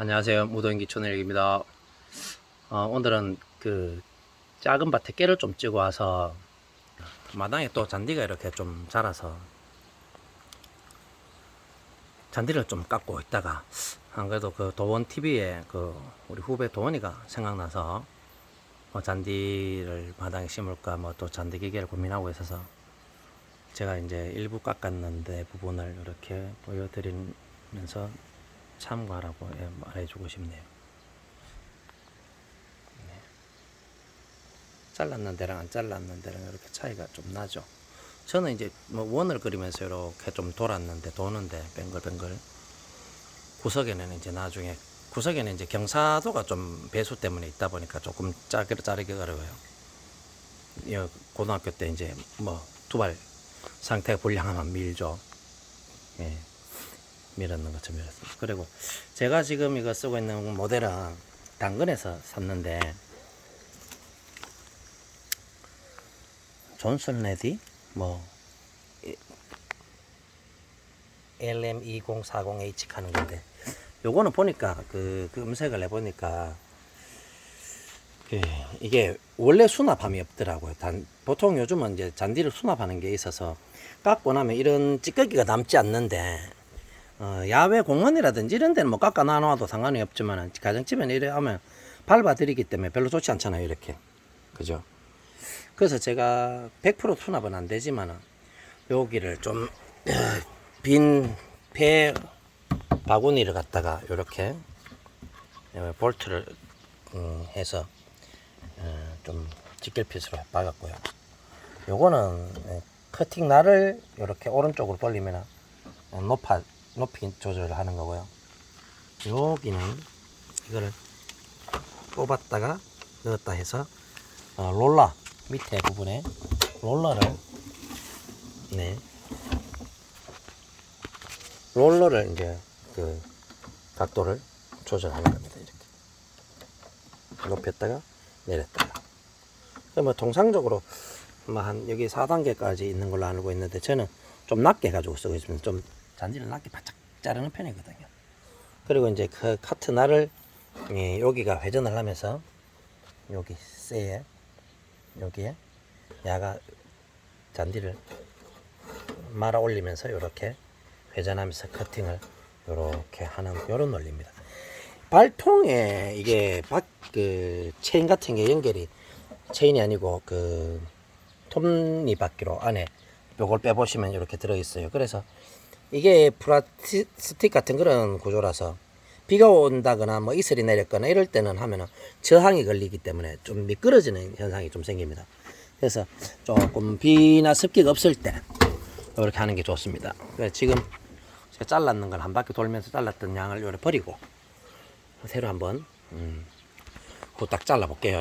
안녕하세요. 무도인기 촌일기입니다. 어, 오늘은 그 작은 밭에 깨를 좀 찌고 와서 마당에 또 잔디가 이렇게 좀 자라서 잔디를 좀 깎고 있다가 안 그래도 그 도원 TV에 그 우리 후배 도원이가 생각나서 뭐 잔디를 마당에 심을까 뭐 또 잔디 기계를 고민하고 있어서 제가 이제 일부 깎았는데 부분을 이렇게 보여드리면서 참고하라고 예, 말해주고 싶네요. 네. 잘랐는 데랑 안 잘랐는 데랑 이렇게 차이가 좀 나죠. 저는 이제 뭐 원을 그리면서 이렇게 좀 돌았는데 도는데 뱅글뱅글 구석에는 이제 나중에 구석에는 이제 경사도가 좀 배수 때문에 있다 보니까 조금 짜게 자르기 어려워요. 이 고등학교 때 이제 뭐 두발 상태가 불량하면 밀죠. 예. 밀었는 것처럼 밀었습니다. 그리고 제가 지금 이거 쓰고 있는 모델은 당근에서 샀는데 존슨 레디 뭐 LM2040H 하는 건데 요거는 보니까 그, 그 음색을 해보니까 그 이게 원래 수납함이 없더라고요. 단 보통 요즘은 이제 잔디를 수납하는 게 있어서 깎고 나면 이런 찌꺼기가 남지 않는데 어, 야외 공원이라든지 이런 데는 뭐 깎아 놔놔도 상관이 없지만 가정집에는 이래 하면 밟아들이기 때문에 별로 좋지 않잖아요 이렇게. 그죠? 그래서 제가 100% 수납은 안 되지만은 여기를 좀 빈 폐 바구니를 갖다가 이렇게 볼트를 음, 해서 어, 좀 직결핏으로 박았고요. 요거는 예, 커팅 날을 이렇게 오른쪽으로 돌리면 높아 높이 조절을 하는 거고요. 여기는 이거를 뽑았다가 넣었다 해서 어, 롤러 밑에 부분에 롤러를 네 롤러를 이제 그 각도를 조절하는 겁니다. 이렇게 높였다가 내렸다가 뭐 통상적으로 뭐한 여기 4단계까지 있는 걸로 알고 있는데 저는 좀 낮게 가지고 쓰고 있습니다. 좀 잔디를 낮게 바짝 자르는 편이거든요. 그리고 이제 그 카트 날을 예, 여기가 회전을 하면서 여기 쇠에 여기에 야가 잔디를 말아 올리면서 이렇게 회전하면서 커팅을 이렇게 하는 이런 논리입니다. 발통에 이게 박, 그 체인 같은 게 연결이 체인이 아니고 그 톱니 바퀴로 안에 요걸 빼보시면 이렇게 들어있어요. 그래서 이게 플라스틱 같은 그런 구조라서 비가 온다거나 뭐 이슬이 내렸거나 이럴 때는 하면은 저항이 걸리기 때문에 좀 미끄러지는 현상이 좀 생깁니다. 그래서 조금 비나 습기가 없을 때 이렇게 하는 게 좋습니다. 그래서 지금 제가 잘랐는 걸 한 바퀴 돌면서 잘랐던 양을 이렇게 버리고 새로 한번 음, 후딱 잘라 볼게요.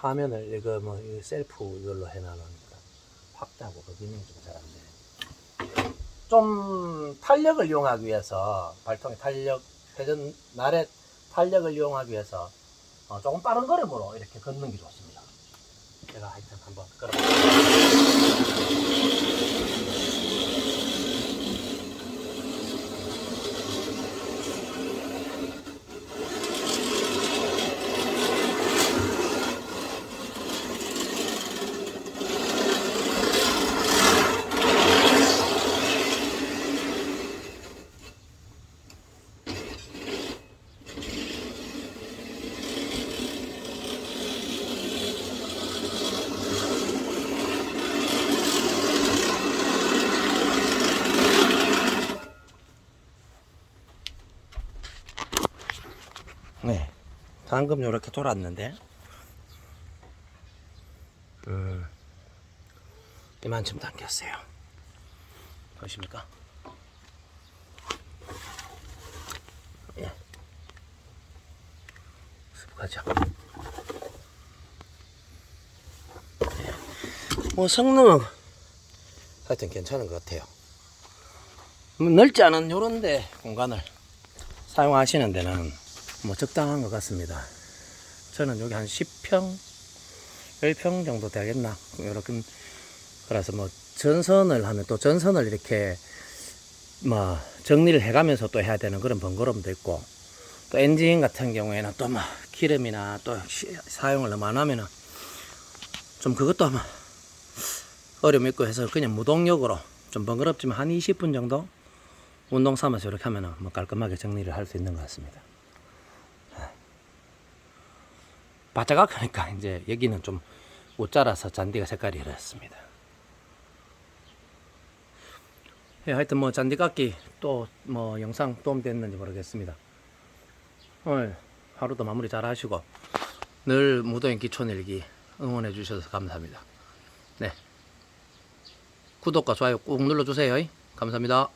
화면을 이거 뭐 이거 셀프 이걸로 해놔놓으니까 확대하고 그 기능이 좀잘 안 돼. 좀 탄력을 이용하기 위해서 발통의 탄력 회전 날의 탄력을 이용하기 위해서 어, 조금 빠른 걸음으로 이렇게 걷는 게 좋습니다. 제가 하여튼 한번 걸어볼게요. 네. 방금 이렇게 돌았는데, 음, 이만큼 당겼어요. 보십니까? 예. 수북하죠? 예. 뭐 성능은 하여튼 괜찮은 것 같아요. 뭐 넓지 않은 요런데 공간을 사용하시는 데는 뭐 적당한 것 같습니다. 저는 여기 한 10평, 10평 정도 되겠나. 이렇게 그래서 뭐 전선을 하면 또 전선을 이렇게 뭐 정리를 해가면서 또 해야 되는 그런 번거로움도 있고 또 엔진 같은 경우에는 또뭐 기름이나 또 시- 사용을 너무 안 하면은 좀 그것도 아마 어려움이 있고 해서 그냥 무동력으로 좀 번거롭지만 한 20분 정도 운동 삼아서 이렇게 하면은 뭐 깔끔하게 정리를 할 수 있는 것 같습니다. 바짝하니까 그러니까 이제 여기는 좀 못 자라서 잔디가 색깔이 이렇습니다. 예, 하여튼 뭐 잔디 깎기 또 뭐 영상 도움 됐는지 모르겠습니다. 오늘 하루도 마무리 잘 하시고 늘 무도인 기촌일기 응원해 주셔서 감사합니다. 네. 구독과 좋아요 꾹 눌러주세요. 감사합니다.